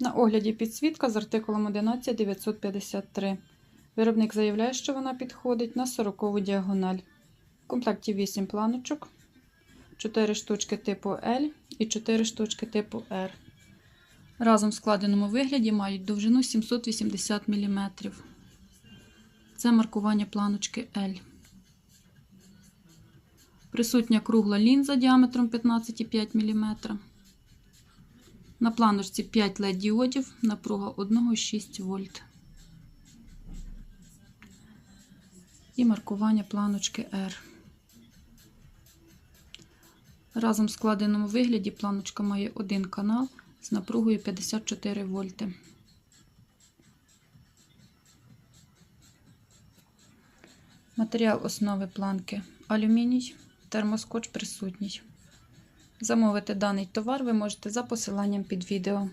На огляді підсвітка з артикулом 11953. Виробник заявляє, що вона підходить на 40 діагональ. В комплекті 8 планочок, 4 штучки типу L і 4 штучки типу R. Разом в складеному вигляді мають довжину 780 мм. Це маркування планочки L. Присутня кругла лінза діаметром 15,5 мм. На планочці 5 LED діодів, напруга 1,6 вольт. І маркування планочки R. Разом в складеному вигляді планочка має один канал з напругою 54 вольти. Матеріал основи планки алюміній, термоскотч присутній. Замовити даний товар ви можете за посиланням під відео.